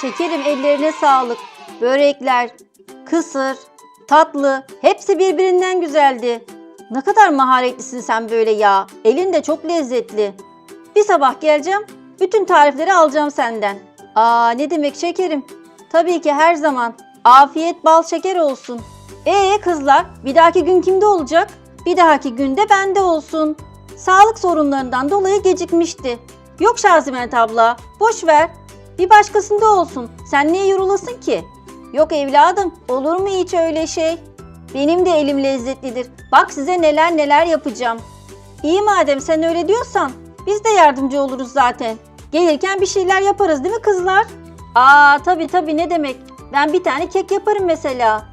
Şekerim ellerine sağlık. Börekler, kısır, tatlı hepsi birbirinden güzeldi. Ne kadar maharetlisin sen böyle ya. Elin de çok lezzetli. Bir sabah geleceğim, bütün tarifleri alacağım senden. Aa ne demek şekerim? Tabii ki her zaman. Afiyet bal şeker olsun. Ee kızlar, bir dahaki gün kimde olacak? Bir dahaki günde bende olsun. Sağlık sorunlarından dolayı gecikmişti. Yok Şazimet abla, boş ver. Bir başkasında olsun. Sen niye yorulasın ki? Yok evladım, olur mu hiç öyle şey? Benim de elim lezzetlidir. Bak size neler neler yapacağım. İyi madem sen öyle diyorsan, biz de yardımcı oluruz zaten. Gelirken bir şeyler yaparız değil mi kızlar? Aa tabii tabii ne demek. Ben bir tane kek yaparım mesela.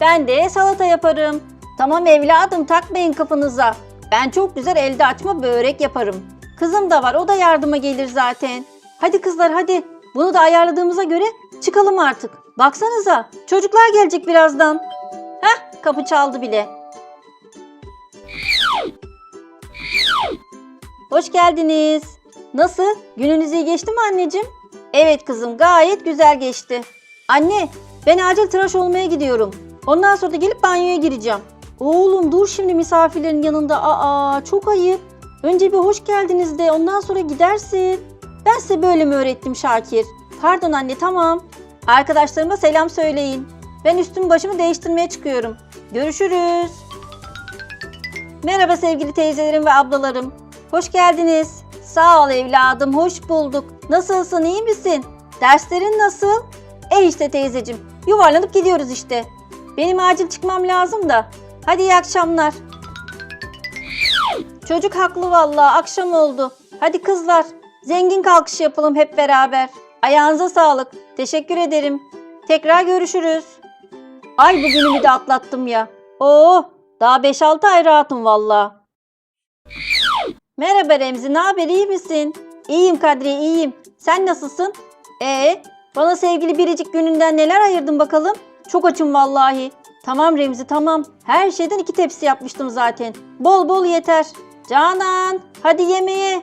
Ben de salata yaparım. Tamam evladım takmayın kafanıza. Ben çok güzel elde açma börek yaparım. Kızım da var o da yardıma gelir zaten. Hadi kızlar hadi. Bunu da ayarladığımıza göre çıkalım artık. Baksanıza çocuklar gelecek birazdan. Heh kapı çaldı bile. Hoş geldiniz. Nasıl? Gününüz iyi geçti mi anneciğim? Evet kızım gayet güzel geçti. Anne ben acil tıraş olmaya gidiyorum. Ondan sonra da gelip banyoya gireceğim. Oğlum dur şimdi misafirlerin yanında. Aa çok ayıp. Önce bir hoş geldiniz de ondan sonra gidersin. Ben size böyle mi öğrettim Şakir? Pardon anne tamam. Arkadaşlarıma selam söyleyin. Ben üstümü başımı değiştirmeye çıkıyorum. Görüşürüz. Merhaba sevgili teyzelerim ve ablalarım. Hoş geldiniz. Sağ ol evladım, hoş bulduk. Nasılsın, iyi misin? Derslerin nasıl? E işte teyzecim, yuvarlanıp gidiyoruz işte. Benim acil çıkmam lazım da. Hadi iyi akşamlar. Çocuk haklı vallahi, akşam oldu. Hadi kızlar, zengin kalkış yapalım hep beraber. Ayağınıza sağlık. Teşekkür ederim. Tekrar görüşürüz. Ay bugünümü de atlattım ya. Oo, daha 5-6 ay rahatım vallahi. Merhaba Remzi, ne haber, iyi misin? İyiyim Kadriye, iyiyim. Sen nasılsın? Ee, bana sevgili biricik gününden neler ayırdın bakalım? Çok açım vallahi. Tamam Remzi, tamam. Her şeyden iki tepsi yapmıştım zaten. Bol bol yeter. Canan, hadi yemeğe.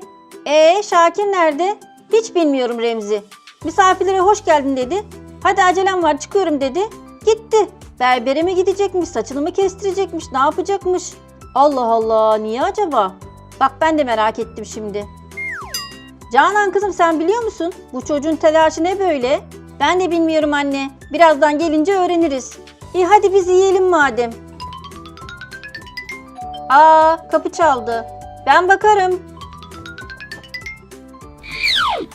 Ee, Şakir nerede? Hiç bilmiyorum Remzi. Misafirlere hoş geldin dedi. Hadi acelem var, çıkıyorum dedi. Gitti. Berbere mi gidecekmiş, saçını mı kestirecekmiş, ne yapacakmış? Allah Allah, niye acaba? Bak ben de merak ettim şimdi. Canan kızım sen biliyor musun? Bu çocuğun telaşı ne böyle? Ben de bilmiyorum anne. Birazdan gelince öğreniriz. İyi hadi biz yiyelim madem. Aa kapı çaldı. Ben bakarım.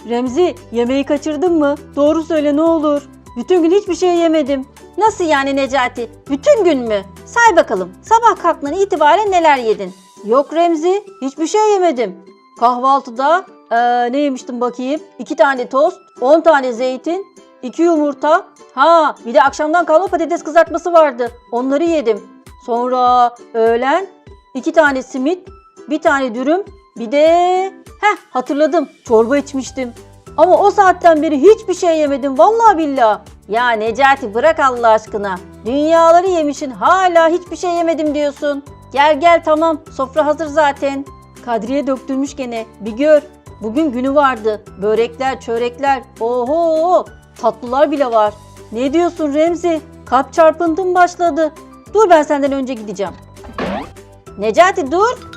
Remzi yemeği kaçırdın mı? Doğru söyle ne olur. Bütün gün hiçbir şey yemedim. Nasıl yani Necati? Bütün gün mü? Say bakalım. Sabah kalktığından itibaren neler yedin? Yok Remzi, hiçbir şey yemedim. Kahvaltıda eee, ne yemiştim bakayım? İki tane tost, on tane zeytin, iki yumurta. Ha, bir de akşamdan kalma patates kızartması vardı. Onları yedim. Sonra öğlen iki tane simit, bir tane dürüm, bir de... Heh hatırladım, çorba içmiştim. Ama o saatten beri hiçbir şey yemedim vallahi billah. Ya Necati bırak Allah aşkına. Dünyaları yemişin hala hiçbir şey yemedim diyorsun. Gel gel tamam sofra hazır zaten. Kadriye döktürmüş gene bir gör. Bugün günü vardı. Börekler, çörekler. Oho tatlılar bile var. Ne diyorsun Remzi? Kalp çarpıntım başladı. Dur ben senden önce gideceğim. Necati dur.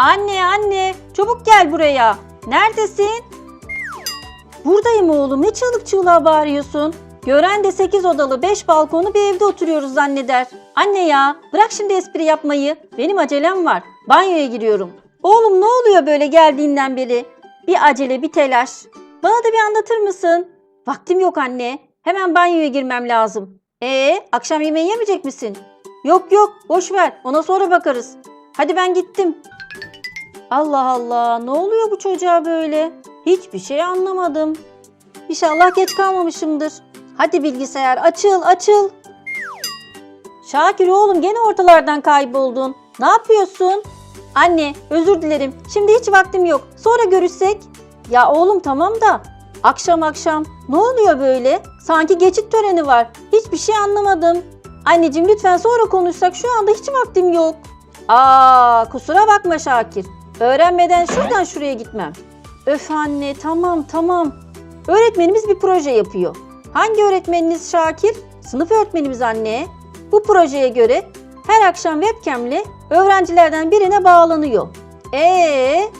Anne anne çabuk gel buraya. Neredesin? Buradayım oğlum. Ne çığlık çığlığa bağırıyorsun? Gören de 8 odalı 5 balkonlu bir evde oturuyoruz zanneder. Anne ya bırak şimdi espri yapmayı. Benim acelem var. Banyoya giriyorum. Oğlum ne oluyor böyle geldiğinden beri? Bir acele bir telaş. Bana da bir anlatır mısın? Vaktim yok anne. Hemen banyoya girmem lazım. Ee, akşam yemeği yemeyecek misin? Yok yok boş ver ona sonra bakarız. Hadi ben gittim. Allah Allah ne oluyor bu çocuğa böyle? Hiçbir şey anlamadım. İnşallah geç kalmamışımdır. Hadi bilgisayar açıl açıl. Şakir oğlum gene ortalardan kayboldun. Ne yapıyorsun? Anne özür dilerim. Şimdi hiç vaktim yok. Sonra görüşsek. Ya oğlum tamam da akşam akşam ne oluyor böyle? Sanki geçit töreni var. Hiçbir şey anlamadım. Anneciğim lütfen sonra konuşsak. Şu anda hiç vaktim yok. Aa kusura bakma Şakir. Öğrenmeden şuradan şuraya gitmem. Öf anne tamam tamam. Öğretmenimiz bir proje yapıyor. Hangi öğretmeniniz Şakir? Sınıf öğretmenimiz anne. Bu projeye göre her akşam webcam'le öğrencilerden birine bağlanıyor. Ee,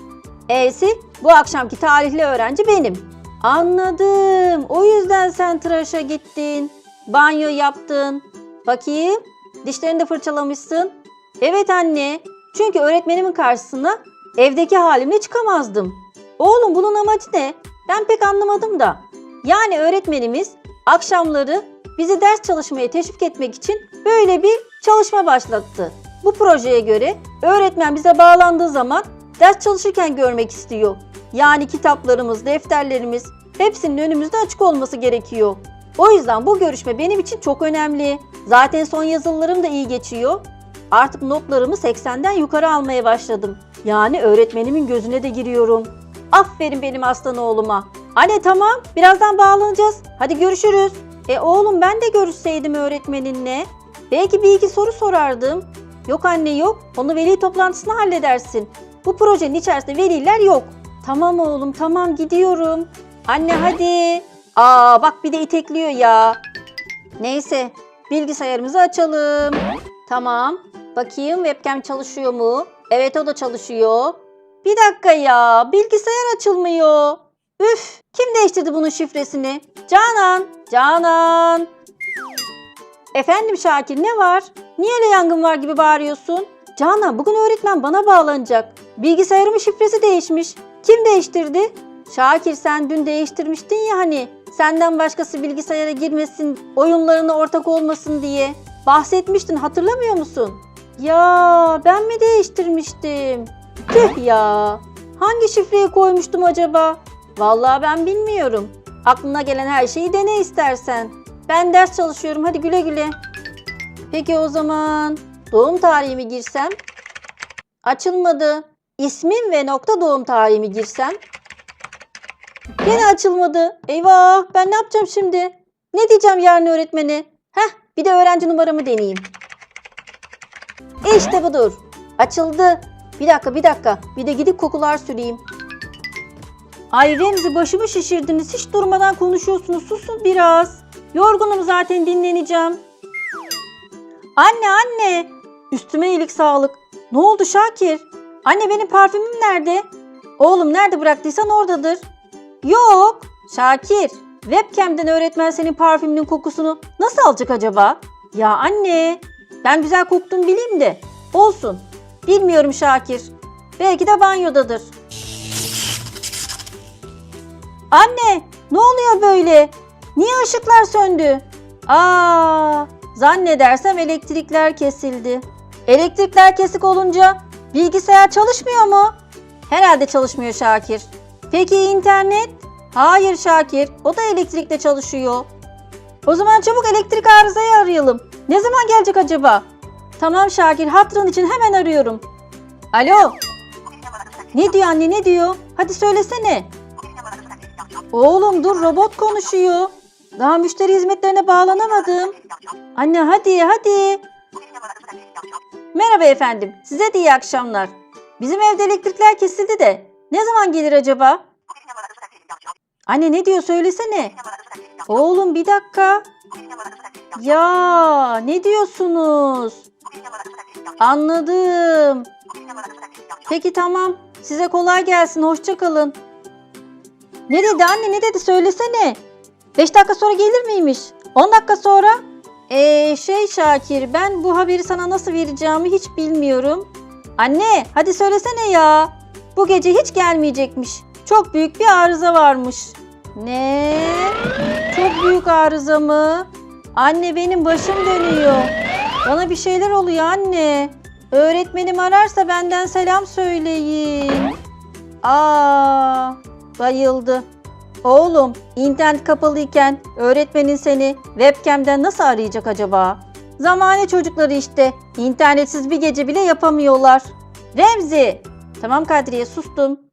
E'si bu akşamki tarihli öğrenci benim. Anladım. O yüzden sen tıraşa gittin. Banyo yaptın. Bakayım. Dişlerini de fırçalamışsın. Evet anne. Çünkü öğretmenimin karşısına evdeki halimle çıkamazdım. Oğlum bunun amacı ne? Ben pek anlamadım da. Yani öğretmenimiz akşamları bizi ders çalışmaya teşvik etmek için böyle bir çalışma başlattı. Bu projeye göre öğretmen bize bağlandığı zaman ders çalışırken görmek istiyor. Yani kitaplarımız, defterlerimiz hepsinin önümüzde açık olması gerekiyor. O yüzden bu görüşme benim için çok önemli. Zaten son yazılılarım da iyi geçiyor. Artık notlarımı 80'den yukarı almaya başladım. Yani öğretmenimin gözüne de giriyorum. Aferin benim aslan oğluma. Anne tamam birazdan bağlanacağız. Hadi görüşürüz. E oğlum ben de görüşseydim öğretmeninle. Belki bir iki soru sorardım. Yok anne yok. Onu veli toplantısında halledersin. Bu projenin içerisinde veliler yok. Tamam oğlum tamam gidiyorum. Anne hadi. Aa bak bir de itekliyor ya. Neyse bilgisayarımızı açalım. Tamam. Bakayım webcam çalışıyor mu? Evet o da çalışıyor. Bir dakika ya bilgisayar açılmıyor. Üf kim değiştirdi bunun şifresini? Canan. Canan. Efendim Şakir ne var? Niye öyle yangın var gibi bağırıyorsun? Canan bugün öğretmen bana bağlanacak. Bilgisayarımın şifresi değişmiş. Kim değiştirdi? Şakir sen dün değiştirmiştin ya hani. Senden başkası bilgisayara girmesin, oyunlarına ortak olmasın diye. Bahsetmiştin hatırlamıyor musun? Ya ben mi değiştirmiştim? Tüh ya. Hangi şifreyi koymuştum acaba? Vallahi ben bilmiyorum. Aklına gelen her şeyi dene istersen. Ben ders çalışıyorum hadi güle güle. Peki o zaman doğum tarihimi girsem? Açılmadı. İsmim ve nokta doğum tarihimi girsem? Gene açılmadı. Eyvah ben ne yapacağım şimdi? Ne diyeceğim yarın öğretmeni? Heh bir de öğrenci numaramı deneyeyim. İşte budur. Açıldı. Bir dakika bir dakika. Bir de gidip kokular süreyim. Ay Remzi başımı şişirdiniz. Hiç durmadan konuşuyorsunuz. Susun biraz. Yorgunum zaten dinleneceğim. Anne anne. Üstüme iyilik sağlık. Ne oldu Şakir? Anne benim parfümüm nerede? Oğlum nerede bıraktıysan oradadır. Yok. Şakir. Webcam'den öğretmen senin parfümünün kokusunu nasıl alacak acaba? Ya anne. Ben güzel koktuğumu bileyim de. Olsun. Bilmiyorum Şakir. Belki de banyodadır. Anne, ne oluyor böyle? Niye ışıklar söndü? Aa, zannedersem elektrikler kesildi. Elektrikler kesik olunca bilgisayar çalışmıyor mu? Herhalde çalışmıyor Şakir. Peki internet? Hayır Şakir, o da elektrikle çalışıyor. O zaman çabuk elektrik arızayı arayalım. Ne zaman gelecek acaba? Tamam Şakir, hatırın için hemen arıyorum. Alo. Ne diyor anne, ne diyor? Hadi söylesene. Oğlum dur robot konuşuyor. Daha müşteri hizmetlerine bağlanamadım. Anne hadi hadi. Merhaba efendim. Size de iyi akşamlar. Bizim evde elektrikler kesildi de. Ne zaman gelir acaba? Anne ne diyor söylesene. Oğlum bir dakika. Ya ne diyorsunuz? Anladım. Peki tamam. Size kolay gelsin. Hoşça kalın. Ne dedi anne ne dedi söylesene. 5 dakika sonra gelir miymiş? 10 dakika sonra? Ee, şey Şakir ben bu haberi sana nasıl vereceğimi hiç bilmiyorum. Anne hadi söylesene ya. Bu gece hiç gelmeyecekmiş. Çok büyük bir arıza varmış. Ne? Çok büyük arıza mı? Anne benim başım dönüyor. Bana bir şeyler oluyor anne. Öğretmenim ararsa benden selam söyleyin. Aa, bayıldı. Oğlum, internet kapalıyken öğretmenin seni webcam'den nasıl arayacak acaba? Zamane çocukları işte. İnternetsiz bir gece bile yapamıyorlar. Remzi. Tamam Kadriye sustum.